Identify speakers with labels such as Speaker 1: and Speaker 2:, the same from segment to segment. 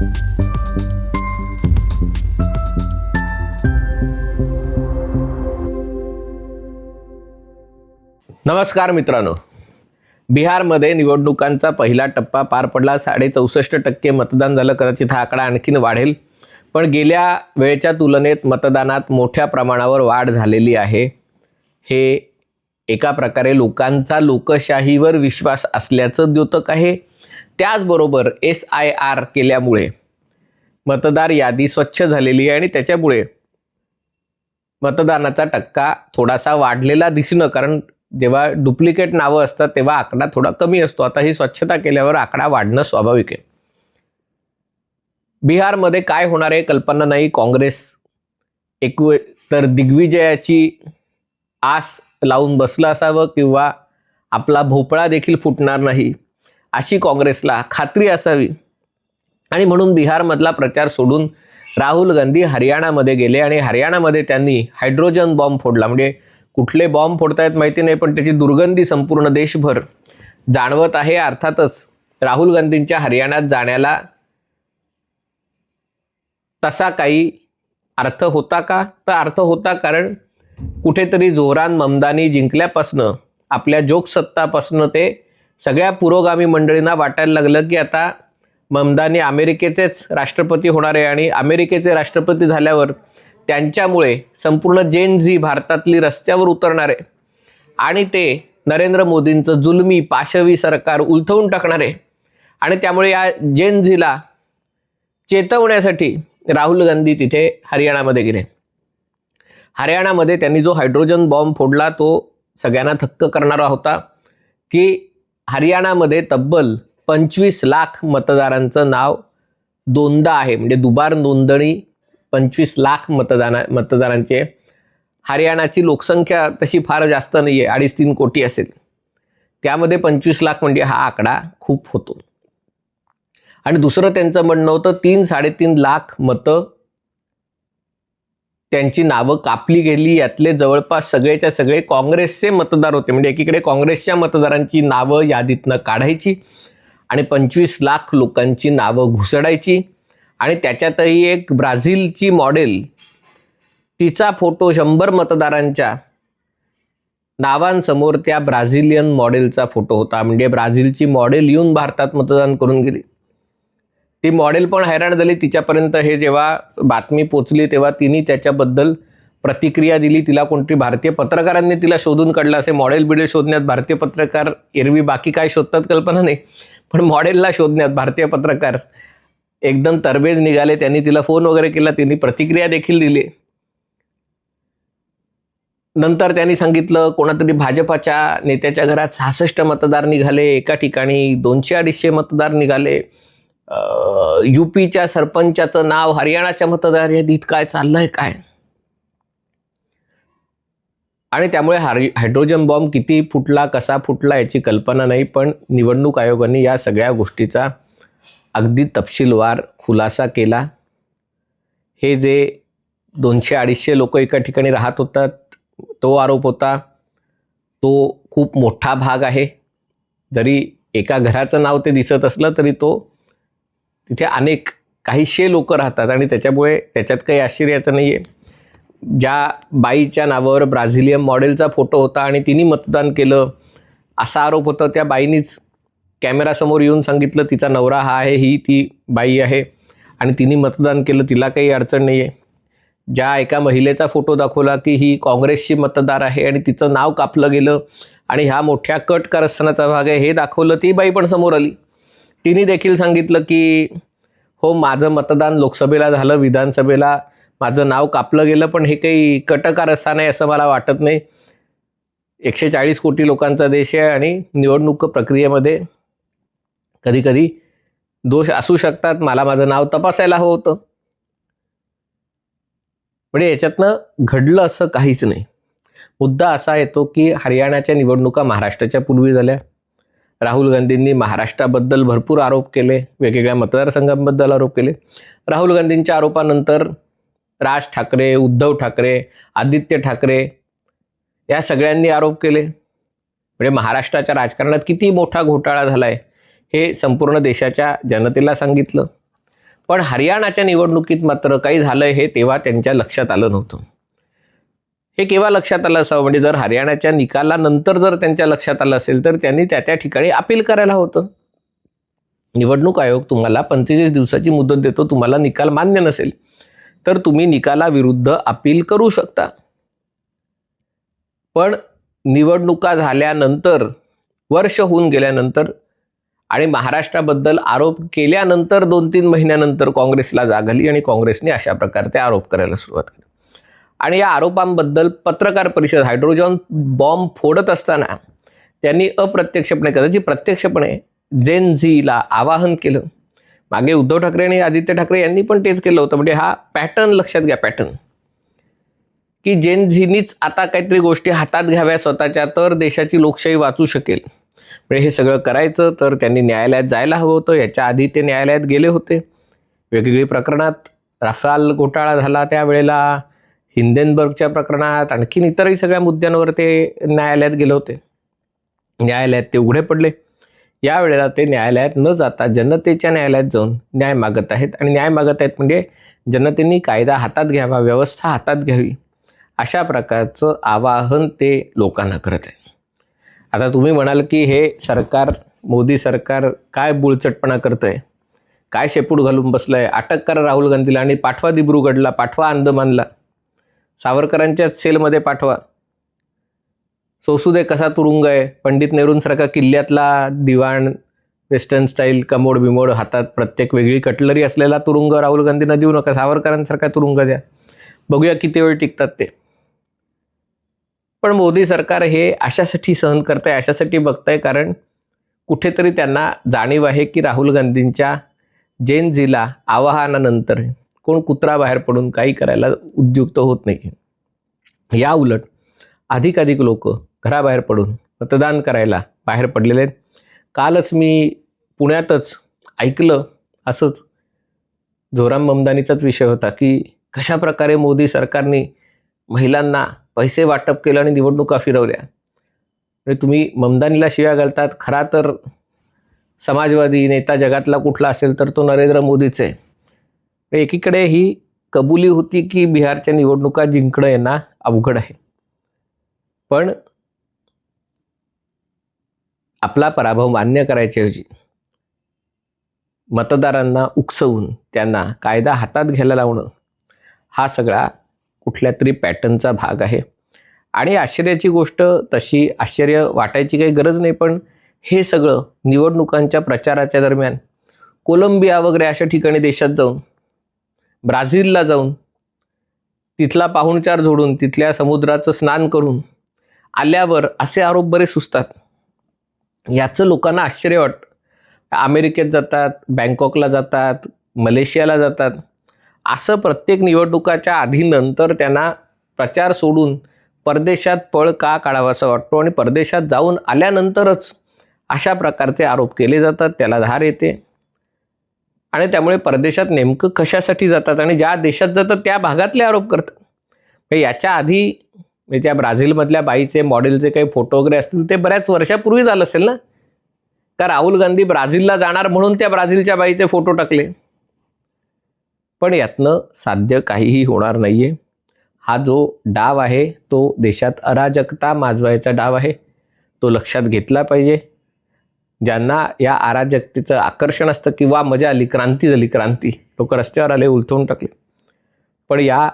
Speaker 1: नमस्कार मित्रांनो. बिहारमध्ये निवडणुकांचा पहिला टप्पा पार पडला. साडे चौसष्ट टक्के मतदान झालं. कदाचित हा आकडा आणखीन वाढेल. पण गेल्या वेळेच्या तुलनेत मतदानात मोठ्या प्रमाणावर वाढ झालेली आहे. हे एका प्रकारे लोकांचा लोकशाहीवर विश्वास असल्याचं द्योतक आहे. त्याचबरोबर एस आय आर केल्यामुळे मतदार यादी स्वच्छ झालेली आहे आणि त्याच्यामुळे मतदानाचा टक्का थोडासा वाढलेला दिसणं कारण जेव्हा डुप्लिकेट नावं असतात तेव्हा आकडा थोडा कमी असतो. आता ही स्वच्छता केल्यावर आकडा वाढणं स्वाभाविक आहे. बिहारमध्ये काय होणार आहे कल्पना नाही. काँग्रेस एक तर दिग्विजयाची आस लावून बसलं असावं किंवा आपला भोपळा देखील फुटणार नाही. अशी काँग्रेसला खात्री असावी. आणि म्हणून बिहारमधला प्रचार सोडून राहुल गांधी हरियाणामध्ये गेले आणि हरियाणामध्ये त्यांनी हायड्रोजन बॉम्ब फोडला. म्हणजे कुठले बॉम्ब फोडतायत माहिती नाही पण त्याची दुर्गंधी संपूर्ण देशभर जाणवत आहे. अर्थातच राहुल गांधींच्या हरियाणात जाण्याला तसा काही अर्थ होता का? तर अर्थ होता कारण कुठेतरी जोरान ममदानी जिंकल्यापासनं आपल्या जोगसत्तापासनं ते सगळ्या पुरोगामी मंडळींना वाटायला लागलं की आता ममदानी अमेरिकेचेच राष्ट्रपती होणार आहे आणि अमेरिकेचे राष्ट्रपती झाल्यावर त्यांच्यामुळे संपूर्ण जेन झी भारतातली रस्त्यावर उतरणार आहे. आणि ते नरेंद्र मोदींचं जुलमी पाशवी सरकार उलथवून टाकणार आहे. आणि त्यामुळे या जेन झीला चेतवण्यासाठी राहुल गांधी तिथे हरियाणामध्ये गेले. हरियाणामध्ये त्यांनी जो हायड्रोजन बॉम्ब फोडला तो सगळ्यांना थक्क करणारा होता की हरियाणामध्ये तब्बल पंचवीस लाख मतदारांचं नाव दोनदा आहे. म्हणजे दुबार नोंदणी पंचवीस लाख मतदाना मतदारांची आहे. हरियाणाची लोकसंख्या तशी फार जास्त नाही आहे अडीच तीन कोटी असेल. त्यामध्ये पंचवीस लाख म्हणजे हा आकडा खूप होतो. आणि दुसरं त्यांचं म्हणणं होतं तीन साडेतीन लाख मतं त्यांची नावं कापली गेली यातले जवळपास सगळेच्या सगळे काँग्रेसचे मतदार होते. म्हणजे एकीकडे काँग्रेसच्या मतदारांची नावं यादीतनं काढायची आणि पंचवीस लाख लोकांची नावं घुसडायची. आणि त्याच्यातही एक ब्राझीलची मॉडेल तिचा फोटो शंभर मतदारांच्या नावांसमोर त्या ब्राझिलियन मॉडेलचा फोटो होता. म्हणजे ब्राझीलची मॉडेल येऊन भारतात मतदान करून गेली. ती मॉडेल पण हैराण झाली. तिच्यापर्यंत हे जेव्हा बातमी पोचली तेव्हा तिने त्याच्याबद्दल प्रतिक्रिया दिली. तिला कोणती भारतीय पत्रकारांनी तिला शोधून काढलं असे मॉडेल बिडेल शोधण्यात भारतीय पत्रकार एरवी बाकी काय शोधतात कल्पना नाही. पण मॉडेलला शोधण्यात भारतीय पत्रकार एकदम तरबेज निघाले. त्यांनी तिला फोन वगैरे केला. तिने प्रतिक्रिया देखील दिली. नंतर त्यांनी सांगितलं कोणातरी भाजपाच्या नेत्याच्या घरात सहासष्ट मतदार निघाले. एका ठिकाणी दोनशे अडीचशे मतदार निघाले. युपीच्या सरपंचाचं नाव हरियाणाच्या मतदार यादीत काय चाललंय काय? आणि त्यामुळे हारी हायड्रोजन बॉम्ब किती फुटला कसा फुटला याची कल्पना नाही पण निवडणूक आयोगाने या सगळ्या गोष्टीचा अगदी तपशीलवार खुलासा केला. हे जे दोनशे अडीचशे लोक एका ठिकाणी राहत होतात तो आरोप होता तो खूप मोठा भाग आहे. जरी एका घराचं नाव ते दिसत असलं तरी तो तिथे अनेक काहीशे लोक राहतात आणि त्याच्यामुळे त्याच्यात काही आश्चर्याचं नाही आहे ज्या बाईच्या नावावर ब्राझिलियन मॉडेलचा फोटो होता आणि तिने मतदान केलं असा आरोप होता. त्या बाईनीच कॅमेरासमोर येऊन सांगितलं तिचा नवरा हा आहे ही ती बाई आहे. आणि तिने मतदान केलं तिला काही अडचण नाही आहे ज्या एका महिलेचा फोटो दाखवला की ही काँग्रेसची मतदार आहे आणि तिचं नाव कापलं गेलं आणि ह्या मोठ्या कट कारस्थानाचा भाग आहे हे दाखवलं ती बाई पण समोर आली. तिने देखील सांगितलं की हो माझं मतदान लोकसभेला झालं विधानसभेला. माझं नाव कापलं गेलं पण हे काही कटकारस्थान नाही असं मला वाटत नाही. एकशे चाळीस कोटी लोकांचा देश आहे आणि निवडणूक प्रक्रियेमध्ये कधीकधी दोष असू शकतात. मला माझं नाव तपासायला हवं होतं. म्हणजे याच्यातनं घडलं असं काहीच नाही. मुद्दा असा येतो की हरियाणाच्या निवडणुका महाराष्ट्राच्या पूर्वी झाल्या. राहुल गांधींनी महाराष्ट्राबद्दल भरपूर आरोप केले वेगवेगळ्या मतदारसंघांबद्दल आरोप केले. राहुल गांधींच्या आरोपानंतर राज ठाकरे उद्धव ठाकरे आदित्य ठाकरे या सगळ्यांनी आरोप केले. म्हणजे महाराष्ट्राच्या राजकारणात किती मोठा घोटाळा झाला आहे हे संपूर्ण देशाच्या जनतेला सांगितलं. पण हरियाणाच्या निवडणुकीत मात्र काही झालं हे तेव्हा त्यांच्या लक्षात आलं नव्हतं. हे केव्हा लक्षात आलं असावं? म्हणजे जर हरियाणाच्या निकालानंतर जर त्यांच्या लक्षात आलं असेल तर त्यांनी त्या त्या ठिकाणी अपील करायला होतं. निवडणूक आयोग तुम्हाला पंचेचाळीस दिवसाची मुदत देतो तुम्हाला निकाल मान्य नसेल तर तुम्ही निकालाविरुद्ध अपील करू शकता. पण निवडणुका झाल्यानंतर वर्ष होऊन गेल्यानंतर आणि महाराष्ट्राबद्दल आरोप केल्यानंतर दोन तीन महिन्यानंतर काँग्रेसला जाग आली आणि काँग्रेसने अशा प्रकारचे आरोप करायला सुरुवात केली. आणि या आरोपांबद्दल पत्रकार परिषद हायड्रोजन बॉम्ब फोडत असताना त्यांनी अप्रत्यक्षपणे कदाचित प्रत्यक्षपणे जेन झीला आवाहन केलं. मागे उद्धव ठाकरे आणि आदित्य ठाकरे यांनी पण तेच केलं होतं. म्हणजे हा पॅटर्न लक्षात घ्या पॅटर्न. की जेन झीनीच आता काहीतरी गोष्टी हातात घ्याव्या स्वतःच्या तर देशाची लोकशाही वाचू शकेल. म्हणजे हे सगळं करायचं तर त्यांनी न्यायालयात जायला हवं होतं. याच्या आधी ते न्यायालयात गेले होते. वेगवेगळी प्रकरणात राफाल घोटाळा झाला त्यावेळेला. हिंदेनबर्गच्या प्रकरणात आणखीन इतरही सगळ्या मुद्द्यांवर ते न्यायालयात गेले होते. न्यायालयात ते उघडे पडले. यावेळेला ते न्यायालयात न जाता जनतेच्या न्यायालयात जाऊन न्याय मागत आहेत आणि न्याय मागत आहेत म्हणजे जनतेने कायदा हातात घ्यावा व्यवस्था हातात घ्यावी अशा प्रकारचं आवाहन ते लोकांना करत आहे आता तुम्ही म्हणाल की हे सरकार मोदी सरकार काय बुळचटपणा करतं आहे काय शेपूट घालून बसलं आहे अटक करा राहुल गांधीला आणि पाठवा दिब्रुगडला पाठवा अंदमानला. सावरकरांच्याच सेलमध्ये पाठवा. सोसुदे कसा तुरुंग आहे? पंडित नेहरूंसारखा किल्ल्यातला दिवाण वेस्टर्न स्टाईल कमोड बिमोड हातात प्रत्येक वेगळी कटलरी असलेला तुरुंग राहुल गांधींना देऊ नका. सावरकरांसारखा तुरुंग द्या. बघूया किती वेळ टिकतात ते. पण मोदी सरकार हे अशासाठी सहन करत आहे अशासाठी बघतंय कारण कुठेतरी त्यांना जाणीव आहे की राहुल गांधींच्या जैन झीला आवाहनानंतर कोण कुत्रा बाहेर पडून काही करायला उद्युक्त होत नाही. या उलट अधिकाधिक लोक घराबाहेर पडून मतदान करायला बाहेर पडलेले आहेत. कालच मी पुण्यातच ऐकलं असंच जोराम ममदानीचाच विषय होता की कशा प्रकारे मोदी सरकारने महिलांना पैसे वाटप केलं आणि निवडणुका फिरवल्या. म्हणजे तुम्ही ममदानीला शिव्या घालतात खरा तर समाजवादी नेता जगातला कुठला असेल तर तो नरेंद्र मोदीच आहे. एकीकडे ही कबुली होती की बिहारच्या निवडणुका जिंकणं यांना अवघड आहे. पण आपला पराभव मान्य करायच्याऐवजी मतदारांना उकसवून त्यांना कायदा हातात घ्यायला लावणं हा सगळा कुठल्या तरी पॅटर्नचा भाग आहे. आणि आश्चर्याची गोष्ट तशी आश्चर्य वाटायची काही गरज नाही पण हे सगळं निवडणुकांच्या प्रचाराच्या दरम्यान कोलंबिया वगैरे अशा ठिकाणी देशात जाऊन ब्राझीलला जाऊन तिथला पाहुणचार जोडून तिथल्या समुद्राचं स्नान करून आल्यावर असे आरोप बरे सुचतात. याचं लोकांना आश्चर्य वाटतं अमेरिकेत जातात बँकॉकला जातात मलेशियाला जातात. असं प्रत्येक निवडणुकाच्या आधी नंतर त्यांना प्रचार सोडून परदेशात पळ का काढावासा वाटतो आणि परदेशात जाऊन आल्यानंतरच अशा प्रकारचे आरोप केले जातात त्याला धार येते. आणि त्यामुळे परदेशात नेमकं कशासाठी जातात आणि ज्या देशात जातात त्या भागातले आरोप करतात. म्हणजे याच्या आधी म्हणजे त्या ब्राझीलमधल्या बाईचे मॉडेलचे काही फोटो वगैरे असतील ते बऱ्याच वर्षापूर्वी झालं असेल ना? का राहुल गांधी ब्राझीलला जाणार म्हणून त्या ब्राझीलच्या बाईचे फोटो टाकले? पण यातनं साध्य काहीही होणार नाही आहे हा जो डाव आहे तो देशात अराजकता माजवायचा डाव आहे. तो लक्षात घेतला पाहिजे. ज्यांना या अराजकतेचं आकर्षण असतं किंवा मजा आली क्रांती झाली क्रांती. लोक रस्त्यावर आले उलथवून टाकले. पण या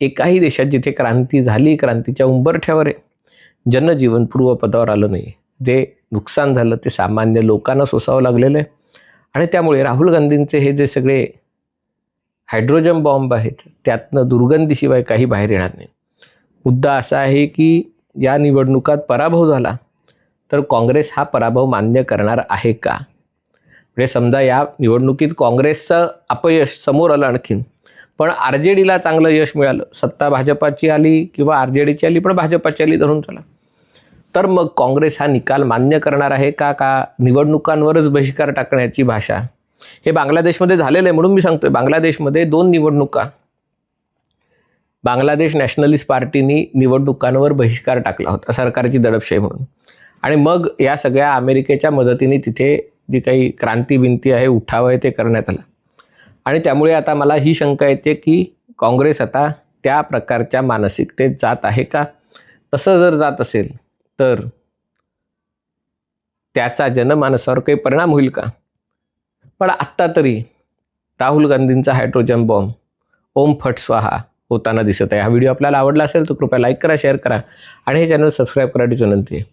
Speaker 1: एकाही देशात जिथे क्रांती झाली क्रांतीच्या उंबरठ्यावर आहे जनजीवन पूर्वपदावर आलं नाही जे नुकसान झालं ते सामान्य लोकांना सोसावं लागलेलं आहे. आणि त्यामुळे राहुल गांधींचे हे जे सगळे हायड्रोजन बॉम्ब आहेत त्यातनं दुर्गंधीशिवाय काही बाहेर येणार नाही. मुद्दा असा आहे की या निवडणुकात पराभव झाला तर काँग्रेस हा पराभव मान्य करणार आहे का? म्हणजे समजा या निवडणुकीत काँग्रेसचं अपयश समोर आलं आणखीन पण आर जे डीला चांगलं यश मिळालं. सत्ता भाजपाची आली किंवा आर जे डीची आली पण भाजपाची आली धरून चला. तर मग काँग्रेस हा निकाल मान्य करणार आहे का? का निवडणुकांवरच बहिष्कार टाकण्याची भाषा? हे बांगलादेशमध्ये झालेलं आहे म्हणून मी सांगतोय. बांगलादेशमध्ये दोन निवडणुका. बांगलादेश नॅशनलिस्ट पार्टीनी निवडणुकांवर बहिष्कार टाकला होता सरकारची दडपशाही म्हणून. आणि मग या सगळ्या अमेरिकेच्या मदतीने तिथे जी काही क्रांती बिंती आहे उठाव आहे ते करण्यात आलं. आणि त्यामुळे आता मला ही शंका येते की काँग्रेस आता त्या प्रकारच्या मानसिकतेत जात आहे का? तसं जर जात असेल तर त्याचा जनमानसावर काही परिणाम होईल का? पण आत्ता तरी राहुल गांधींचा हायड्रोजन बॉम्ब ओम फट स्वाहा होताना दिसत आहे. हा व्हिडिओ आपल्याला आवडला असेल तर कृपया लाईक करा शेअर करा आणि हे चॅनल सबस्क्राईब करायची विनंती आहे